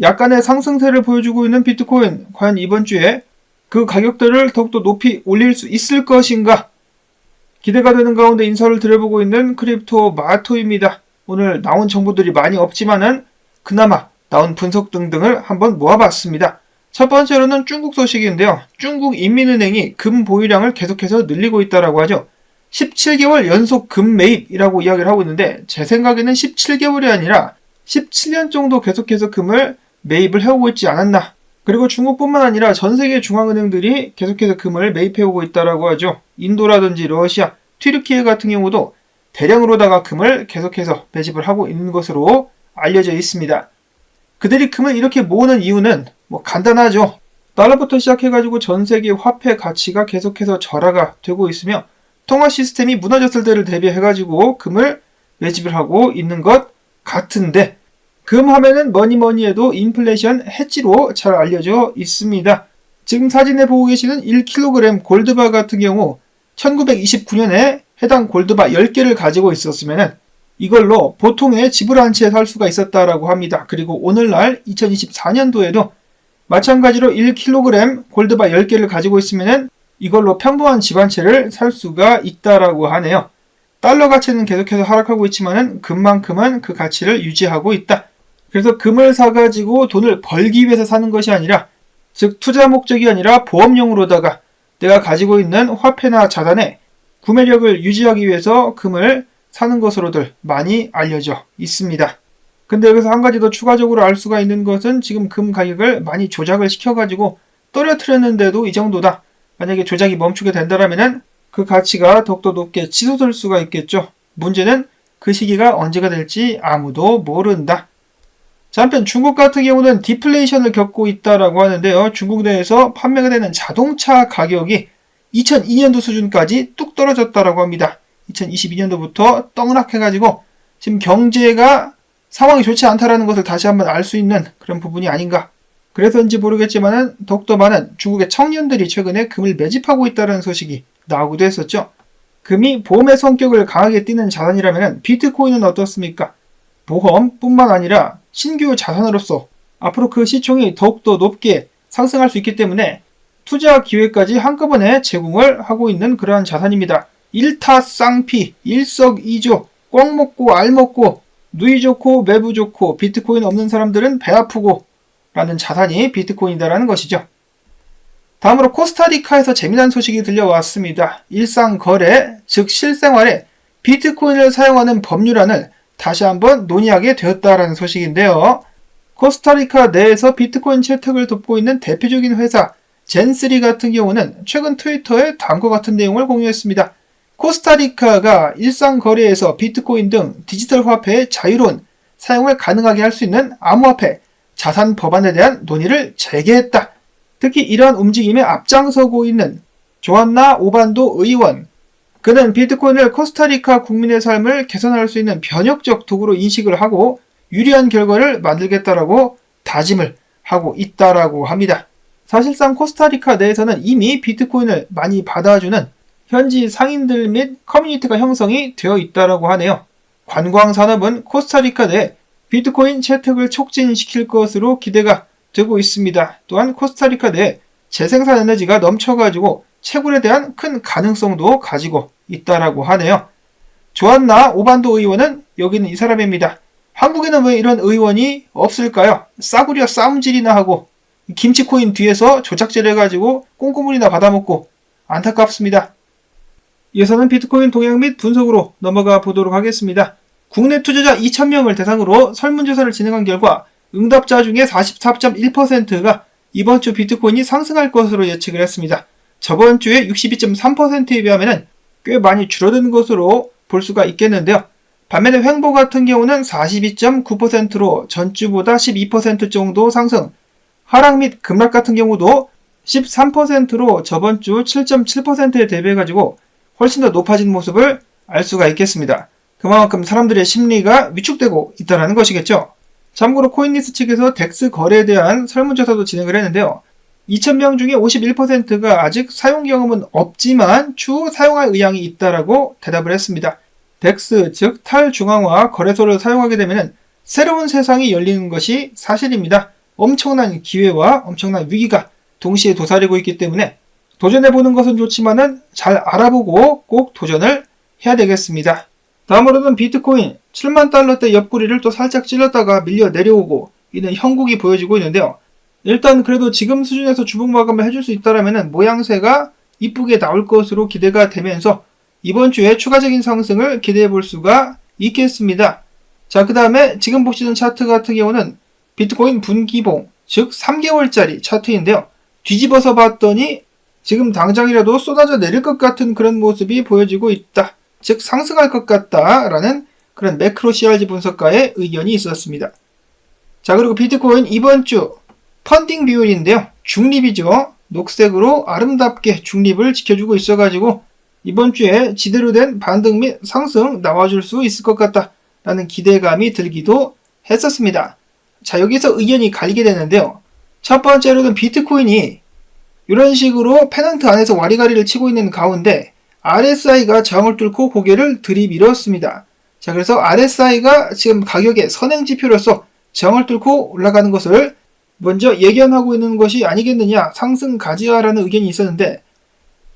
약간의 상승세를 보여주고 있는 비트코인. 과연 이번 주에 그 가격들을 더욱더 높이 올릴 수 있을 것인가? 기대가 되는 가운데 인사를 드려보고 있는 크립토 마토입니다. 오늘 나온 정보들이 많이 없지만은 그나마 나온 분석 등등을 한번 모아봤습니다. 첫 번째로는 중국 소식인데요. 중국 인민은행이 금 보유량을 계속해서 늘리고 있다라고 하죠. 17개월 연속 금 매입이라고 이야기를 하고 있는데 제 생각에는 17개월이 아니라 17년 정도 계속해서 금을 매입을 해오고 있지 않았나. 그리고 중국뿐만 아니라 전 세계 중앙은행들이 계속해서 금을 매입해오고 있다라고 하죠. 인도라든지 러시아, 튀르키예 같은 경우도 대량으로다가 금을 계속해서 매집을 하고 있는 것으로 알려져 있습니다. 그들이 금을 이렇게 모으는 이유는 뭐 간단하죠. 달러부터 시작해가지고 전 세계 화폐 가치가 계속해서 절하가 되고 있으며 통화 시스템이 무너졌을 때를 대비해가지고 금을 매집을 하고 있는 것 같은데 금 하면은 뭐니 뭐니 해도 인플레이션 해지로 잘 알려져 있습니다. 지금 사진에 보고 계시는 1kg 골드바 같은 경우 1929년에 해당 골드바 10개를 가지고 있었으면 이걸로 보통의 집을 한 채 살 수가 있었다라고 합니다. 그리고 오늘날 2024년도에도 마찬가지로 1kg 골드바 10개를 가지고 있으면 이걸로 평범한 집 한 채를 살 수가 있다라고 하네요. 달러 가치는 계속해서 하락하고 있지만은 금만큼은 그 가치를 유지하고 있다. 그래서 금을 사가지고 돈을 벌기 위해서 사는 것이 아니라 즉 투자 목적이 아니라 보험용으로다가 내가 가지고 있는 화폐나 자산의 구매력을 유지하기 위해서 금을 사는 것으로들 많이 알려져 있습니다. 근데 여기서 한 가지 더 추가적으로 알 수가 있는 것은 지금 금 가격을 많이 조작을 시켜가지고 떨어뜨렸는데도 이 정도다. 만약에 조작이 멈추게 된다면 그 가치가 더욱더 높게 치솟을 수가 있겠죠. 문제는 그 시기가 언제가 될지 아무도 모른다. 자, 한편 중국 같은 경우는 디플레이션을 겪고 있다라고 하는데요. 중국 내에서 판매가 되는 자동차 가격이 2002년도 수준까지 뚝 떨어졌다라고 합니다. 2022년도부터 떡락해가지고 지금 경제가 상황이 좋지 않다라는 것을 다시 한번 알 수 있는 그런 부분이 아닌가. 그래서인지 모르겠지만은 더욱더 많은 중국의 청년들이 최근에 금을 매집하고 있다는 소식이 나오기도 했었죠. 금이 보험의 성격을 강하게 띠는 자산이라면 비트코인은 어떻습니까? 보험뿐만 아니라 신규 자산으로서 앞으로 그 시총이 더욱더 높게 상승할 수 있기 때문에 투자 기회까지 한꺼번에 제공을 하고 있는 그러한 자산입니다. 일타쌍피, 일석이조, 꽝 먹고 알 먹고 누이 좋고 매부 좋고 비트코인 없는 사람들은 배 아프고 라는 자산이 비트코인이다라는 것이죠. 다음으로 코스타리카에서 재미난 소식이 들려왔습니다. 일상 거래, 즉 실생활에 비트코인을 사용하는 법률안을 다시 한번 논의하게 되었다라는 소식인데요. 코스타리카 내에서 비트코인 채택을 돕고 있는 대표적인 회사 젠3 같은 경우는 최근 트위터에 다음과 같은 내용을 공유했습니다. 코스타리카가 일상 거래에서 비트코인 등 디지털 화폐의 자유로운 사용을 가능하게 할 수 있는 암호화폐 자산 법안에 대한 논의를 재개했다. 특히 이러한 움직임에 앞장서고 있는 조안나 오반도 의원. 그는 비트코인을 코스타리카 국민의 삶을 개선할 수 있는 변혁적 도구로 인식을 하고 유리한 결과를 만들겠다라고 다짐을 하고 있다라고 합니다. 사실상 코스타리카 내에서는 이미 비트코인을 많이 받아주는 현지 상인들 및 커뮤니티가 형성이 되어 있다라고 하네요. 관광 산업은 코스타리카 내 비트코인 채택을 촉진시킬 것으로 기대가 되고 있습니다. 또한 코스타리카 내 재생산 에너지가 넘쳐가지고 채굴에 대한 큰 가능성도 가지고 있다라고 하네요. 조한나 오반도 의원은 여기는 이 사람입니다. 한국에는 왜 이런 의원이 없을까요? 싸구려 싸움질이나 하고 김치코인 뒤에서 조작질 해가지고 꽁고물이나 받아먹고 안타깝습니다. 이어서는 비트코인 동향 및 분석으로 넘어가 보도록 하겠습니다. 국내 투자자 2,000명을 대상으로 설문조사를 진행한 결과 응답자 중에 44.1%가 이번 주 비트코인이 상승할 것으로 예측을 했습니다. 저번 주에 62.3%에 비하면 꽤 많이 줄어든 것으로 볼 수가 있겠는데요. 반면에 횡보 같은 경우는 42.9%로 전주보다 12% 정도 상승, 하락 및 급락 같은 경우도 13%로 저번 주 7.7%에 대비해 가지고 훨씬 더 높아진 모습을 알 수가 있겠습니다. 그만큼 사람들의 심리가 위축되고 있다는 것이겠죠. 참고로 코인리스 측에서 덱스 거래에 대한 설문조사도 진행을 했는데요. 2,000명 중에 51%가 아직 사용 경험은 없지만 추후 사용할 의향이 있다라고 대답을 했습니다. 덱스, 즉 탈중앙화 거래소를 사용하게 되면 새로운 세상이 열리는 것이 사실입니다. 엄청난 기회와 엄청난 위기가 동시에 도사리고 있기 때문에 도전해보는 것은 좋지만은 잘 알아보고 꼭 도전을 해야 되겠습니다. 다음으로는 비트코인 7만 달러대 옆구리를 또 살짝 찔렀다가 밀려 내려오고 이는 형국이 보여지고 있는데요. 일단 그래도 지금 수준에서 주봉 마감을 해줄 수 있다라면 모양새가 이쁘게 나올 것으로 기대가 되면서 이번 주에 추가적인 상승을 기대해 볼 수가 있겠습니다. 자, 그 다음에 지금 보시는 차트 같은 경우는 비트코인 분기봉, 즉 3개월짜리 차트인데요. 뒤집어서 봤더니 지금 당장이라도 쏟아져 내릴 것 같은 그런 모습이 보여지고 있다. 즉 상승할 것 같다라는 그런 매크로 CRG 분석가의 의견이 있었습니다. 자 그리고 비트코인 이번 주 펀딩 비율인데요. 중립이죠. 녹색으로 아름답게 중립을 지켜주고 있어가지고 이번 주에 지대로 된 반등 및 상승 나와줄 수 있을 것 같다라는 기대감이 들기도 했었습니다. 자 여기서 의견이 갈리게 되는데요. 첫 번째로는 비트코인이 이런 식으로 페넌트 안에서 와리가리를 치고 있는 가운데 RSI가 저항을 뚫고 고개를 들이밀었습니다. 자, 그래서 RSI가 지금 가격의 선행 지표로서 저항을 뚫고 올라가는 것을 먼저 예견하고 있는 것이 아니겠느냐, 상승 가지야라는 의견이 있었는데,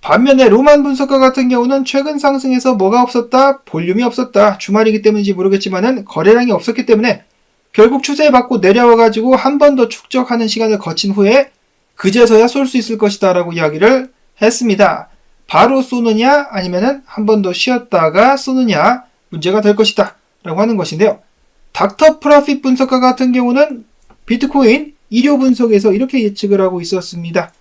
반면에 로만 분석가 같은 경우는 최근 상승에서 뭐가 없었다, 볼륨이 없었다, 주말이기 때문인지 모르겠지만은 거래량이 없었기 때문에 결국 추세에 받고 내려와 가지고 한 번 더 축적하는 시간을 거친 후에 그제서야 쏠 수 있을 것이다 라고 이야기를 했습니다. 바로 쏘느냐 아니면은 한 번 더 쉬었다가 쏘느냐 문제가 될 것이다 라고 하는 것인데요. 닥터 프라핏 분석가 같은 경우는 비트코인 일요 분석에서 이렇게 예측을 하고 있었습니다.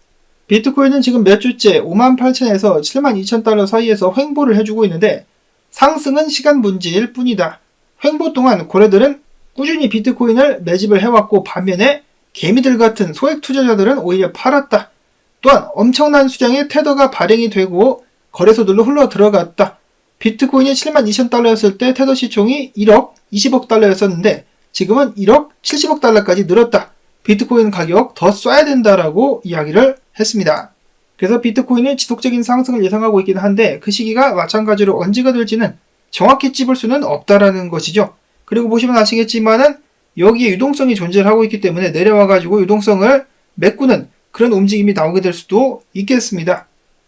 비트코인은 지금 몇 주째 58,000에서 72,000달러 사이에서 횡보를 해주고 있는데 상승은 시간 문제일 뿐이다. 횡보 동안 고래들은 꾸준히 비트코인을 매집을 해왔고 반면에 개미들 같은 소액 투자자들은 오히려 팔았다. 또한 엄청난 수량의 테더가 발행이 되고 거래소들로 흘러 들어갔다. 비트코인이 7만 2천 달러였을 때 테더 시총이 1억 20억 달러였었는데 지금은 1억 70억 달러까지 늘었다. 비트코인 가격 더 쏴야 된다라고 이야기를 했습니다. 그래서 비트코인이 지속적인 상승을 예상하고 있긴 한데 그 시기가 마찬가지로 언제가 될지는 정확히 찝을 수는 없다라는 것이죠. 그리고 보시면 아시겠지만은 여기에 유동성이 존재하고 있기 때문에 내려와가지고 유동성을 메꾸는 그런 움직임이 나오게 될 수도 있겠습니다.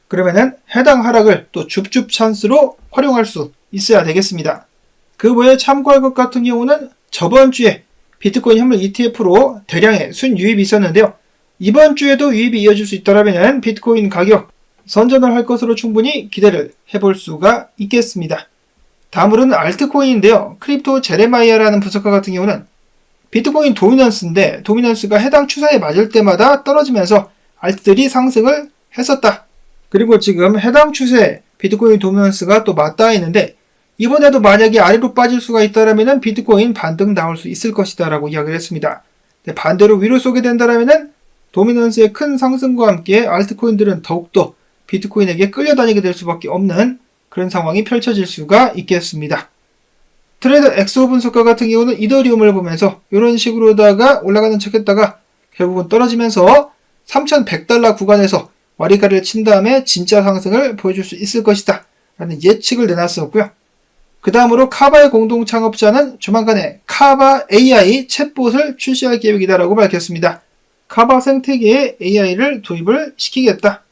그러면은 해당 하락을 또 줍줍 찬스로 활용할 수 있어야 되겠습니다. 그 외에 참고할 것 같은 경우는 저번 주에 비트코인 현물 ETF로 대량의 순유입이 있었는데요. 이번 주에도 유입이 이어질 수 있다면 비트코인 가격 선전을 할 것으로 충분히 기대를 해볼 수가 있겠습니다. 다음으로는 알트코인인데요. 크립토 제레마이아라는 분석가 같은 경우는 비트코인 도미넌스인데 도미넌스가 해당 추세에 맞을 때마다 떨어지면서 알트들이 상승을 했었다. 그리고 지금 해당 추세에 비트코인 도미넌스가 또 맞닿아 있는데 이번에도 만약에 아래로 빠질 수가 있다면 비트코인 반등 나올 수 있을 것이다 라고 이야기를 했습니다. 반대로 위로 쏘게 된다면 도미넌스의 큰 상승과 함께 알트코인들은 더욱더 비트코인에게 끌려다니게 될 수밖에 없는 그런 상황이 펼쳐질 수가 있겠습니다. 트레이더 엑소 분석가 같은 경우는 이더리움을 보면서 이런 식으로다가 올라가는 척 했다가 결국은 떨어지면서 3100달러 구간에서 와리가리를 친 다음에 진짜 상승을 보여줄 수 있을 것이다. 라는 예측을 내놨었고요. 그 다음으로 카바의 공동 창업자는 조만간에 카바 AI 챗봇을 출시할 계획이다라고 밝혔습니다. 카바 생태계에 AI를 도입을 시키겠다.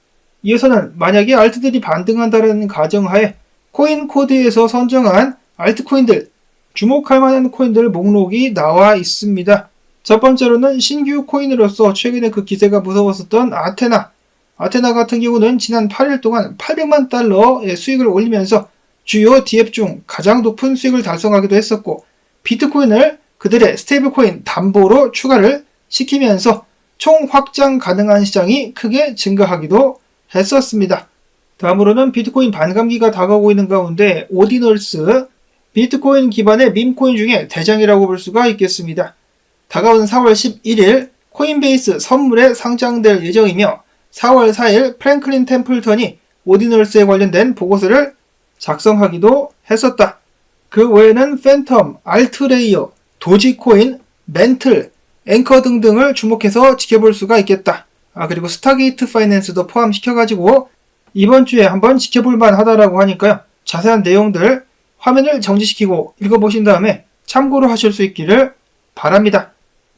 이어서는 만약에 알트들이 반등한다는 가정하에 코인 코드에서 선정한 알트코인들 주목할 만한 코인들 목록이 나와 있습니다. 첫 번째로는 신규 코인으로서 최근에 그 기세가 무서웠었던 아테나. 아테나 같은 경우는 지난 8일 동안 800만 달러의 수익을 올리면서 주요 디앱 중 가장 높은 수익을 달성하기도 했었고 비트코인을 그들의 스테이블 코인 담보로 추가를 시키면서 총 확장 가능한 시장이 크게 증가하기도 했었습니다. 다음으로는 비트코인 반감기가 다가오고 있는 가운데 오디널스 비트코인 기반의 밈코인 중에 대장이라고 볼 수가 있겠습니다. 다가오는 4월 11일 코인베이스 선물에 상장될 예정이며 4월 4일 프랭클린 템플턴이 오디널스에 관련된 보고서를 작성하기도 했었다. 그 외에는 팬텀, 알트레이어, 도지코인, 멘틀, 앵커 등등을 주목해서 지켜볼 수가 있겠다. 아, 그리고 스타게이트 파이낸스도 포함시켜가지고 이번 주에 한번 지켜볼 만하다라고 하니까요. 자세한 내용들 화면을 정지시키고 읽어보신 다음에 참고로 하실 수 있기를 바랍니다.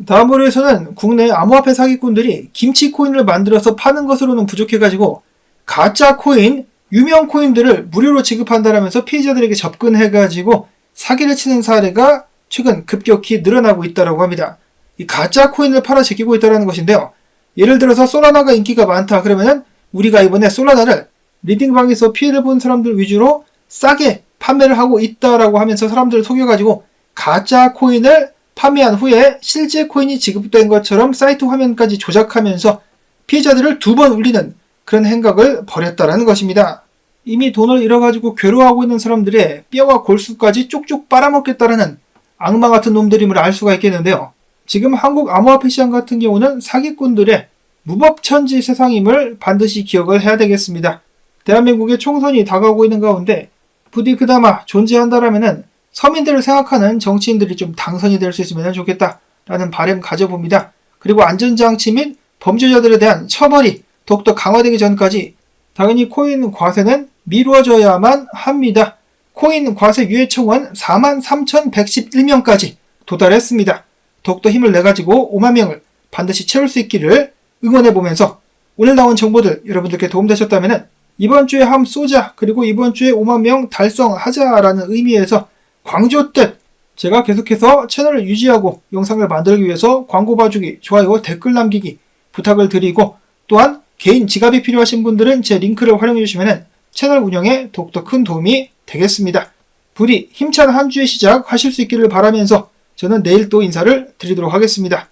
다음으로 해서는 국내 암호화폐 사기꾼들이 김치 코인을 만들어서 파는 것으로는 부족해가지고 가짜 코인, 유명 코인들을 무료로 지급한다라면서 피해자들에게 접근해가지고 사기를 치는 사례가 최근 급격히 늘어나고 있다고 합니다. 이 가짜 코인을 팔아 제끼고 있다는 것인데요. 예를 들어서 솔라나가 인기가 많다 그러면은 우리가 이번에 솔라나를 리딩방에서 피해를 본 사람들 위주로 싸게 판매를 하고 있다라고 하면서 사람들을 속여가지고 가짜 코인을 판매한 후에 실제 코인이 지급된 것처럼 사이트 화면까지 조작하면서 피해자들을 두 번 울리는 그런 행각을 벌였다라는 것입니다. 이미 돈을 잃어가지고 괴로워하고 있는 사람들의 뼈와 골수까지 쪽쪽 빨아먹겠다라는 악마 같은 놈들임을 알 수가 있겠는데요. 지금 한국 암호화폐 시장 같은 경우는 사기꾼들의 무법천지 세상임을 반드시 기억을 해야 되겠습니다. 대한민국의 총선이 다가오고 있는 가운데 부디 그나마 존재한다라면은 서민들을 생각하는 정치인들이 좀 당선이 될 수 있으면 좋겠다라는 바람 가져봅니다. 그리고 안전장치 및 범죄자들에 대한 처벌이 더욱더 강화되기 전까지 당연히 코인 과세는 미루어져야만 합니다. 코인 과세 유예 청원 43,111명까지 도달했습니다. 더욱더 힘을 내가지고 5만 명을 반드시 채울 수 있기를 응원해보면서 오늘 나온 정보들 여러분들께 도움되셨다면 이번 주에 함 쏘자 그리고 이번 주에 5만 명 달성하자라는 의미에서 광주뜻 제가 계속해서 채널을 유지하고 영상을 만들기 위해서 광고 봐주기, 좋아요, 댓글 남기기 부탁을 드리고 또한 개인 지갑이 필요하신 분들은 제 링크를 활용해 주시면 채널 운영에 더욱더 큰 도움이 되겠습니다. 부디 힘찬 한 주의 시작 하실 수 있기를 바라면서 저는 내일 또 인사를 드리도록 하겠습니다.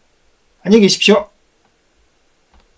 안녕히 계십시오.